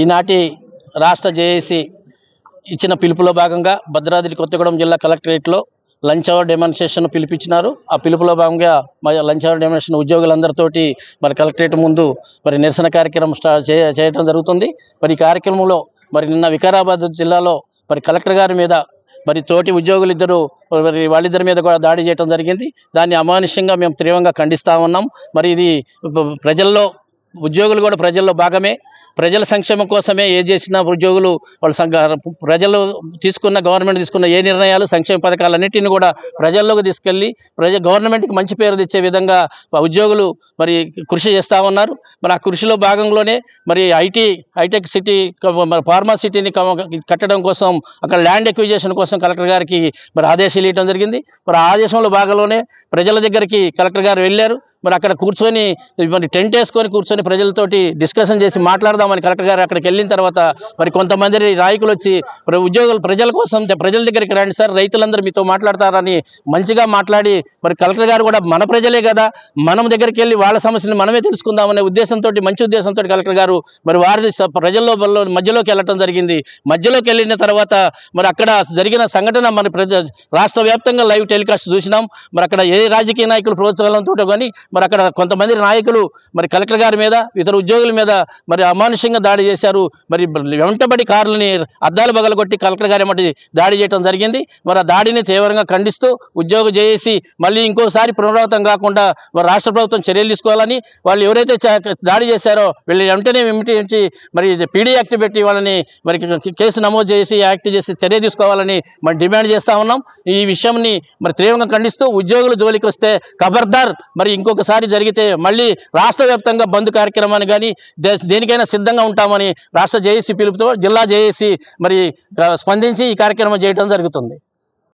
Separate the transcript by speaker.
Speaker 1: ఈనాటి రాష్ట్ర జేఏసీ ఇచ్చిన పిలుపులో భాగంగా భద్రాద్రి కొత్తగూడెం జిల్లా కలెక్టరేట్లో లంచ్ అవర్ డెమాన్స్ట్రేషన్ పిలిపించినారు. ఆ పిలుపులో భాగంగా మరి లంచ్ అవర్ డెమాన్స్ట్రేషన్ ఉద్యోగులందరితోటి మరి కలెక్టరేట్ ముందు మరి నిరసన కార్యక్రమం స్టార్ట్ చేయ చేయడం జరుగుతుంది. మరి ఈ కార్యక్రమంలో మరి నిన్న వికారాబాద్ జిల్లాలో మరి కలెక్టర్ గారి మీద మరి తోటి ఉద్యోగులు ఇద్దరు మరి వాళ్ళిద్దరి మీద కూడా దాడి చేయడం జరిగింది. దాన్ని అమానుష్యంగా మేము తీవ్రంగా ఖండిస్తూ ఉన్నాం. మరి ఇది ప్రజల్లో ఉద్యోగులు కూడా ప్రజల్లో భాగమే. ప్రజల సంక్షేమం కోసమే ఏ చేసిన ఉద్యోగులు వాళ్ళ సంఘ ప్రజలు తీసుకున్న గవర్నమెంట్ తీసుకున్న ఏ నిర్ణయాలు సంక్షేమ పథకాలన్నింటిని కూడా ప్రజల్లోకి తీసుకెళ్ళి ప్రజ గవర్నమెంట్కి మంచి పేరు తెచ్చే విధంగా ఉద్యోగులు మరి కృషి చేస్తూ ఉన్నారు. మరి ఆ కృషిలో భాగంలోనే మరి ఐటీ హైటెక్ సిటీ మరి ఫార్మా సిటీని కట్టడం కోసం అక్కడ ల్యాండ్ ఎక్విజేషన్ కోసం కలెక్టర్ గారికి మరి ఆదేశాలు ఇవ్వడం జరిగింది. మరి ఆదేశంలో భాగంలోనే ప్రజల దగ్గరికి కలెక్టర్ గారు వెళ్ళారు. మరి అక్కడ కూర్చొని మరి టెంట్ వేసుకొని కూర్చొని ప్రజలతోటి డిస్కషన్ చేసి మాట్లాడదామని కలెక్టర్ గారు అక్కడికి వెళ్ళిన తర్వాత మరి కొంతమంది నాయకులు వచ్చి ఉద్యోగులు ప్రజల కోసం ప్రజల దగ్గరికి రండి సార్ రైతులందరూ మీతో మాట్లాడతారని మంచిగా మాట్లాడి మరి కలెక్టర్ గారు కూడా మన ప్రజలే కదా మనం దగ్గరికి వెళ్ళి వాళ్ళ సమస్యలు మనమే తెలుసుకుందామనే ఉద్దేశంతో మంచి ఉద్దేశంతో కలెక్టర్ గారు మరి వారి స- ప్రజల్లో మధ్యలోకి వెళ్ళటం జరిగింది. మధ్యలోకి వెళ్ళిన తర్వాత మరి అక్కడ జరిగిన సంఘటన మన ప్రజ రాష్ట్ర వ్యాప్తంగా లైవ్ టెలికాస్ట్ చూసినాం. మరి అక్కడ ఏ రాజకీయ నాయకులు ప్రోత్సాహంతో కానీ మరి అక్కడ కొంతమంది నాయకులు మరి కలెక్టర్ గారి మీద ఇతర ఉద్యోగుల మీద మరి అమానుషంగా దాడి చేశారు. మరి వెంటబడి కార్లని అద్దాలు బగలగొట్టి కలెక్టర్ గారి మట్టి దాడి చేయడం జరిగింది. మరి ఆ దాడిని తీవ్రంగా ఖండిస్తూ ఉద్యోగం చేసి మళ్ళీ ఇంకోసారి పునరావృతం కాకుండా మరి రాష్ట్ర ప్రభుత్వం చర్యలు తీసుకోవాలని వాళ్ళు ఎవరైతే దాడి చేశారో వీళ్ళు వెంటనే విమిటించి మరి పీడీ యాక్ట్ పెట్టి వాళ్ళని మరి కేసు నమోదు చేసి యాక్ట్ చేసి చర్య తీసుకోవాలని మరి డిమాండ్ చేస్తా ఉన్నాం. ఈ విషయంని మరి తీవ్రంగా ఖండిస్తూ ఉద్యోగులు జోలికి వస్తే ఖబర్దార్ మరి ఇంకొక ఒకసారి జరిగితే మళ్ళీ రాష్ట్ర వ్యాప్తంగా బంద్ కార్యక్రమాన్ని కానీ దే- దేనికైనా సిద్ధంగా ఉంటామని రాష్ట్ర జేఏసీ పిలుపుతో జిల్లా జేఏసీ మరి స్పందించి ఈ కార్యక్రమం చేయడం జరుగుతుంది.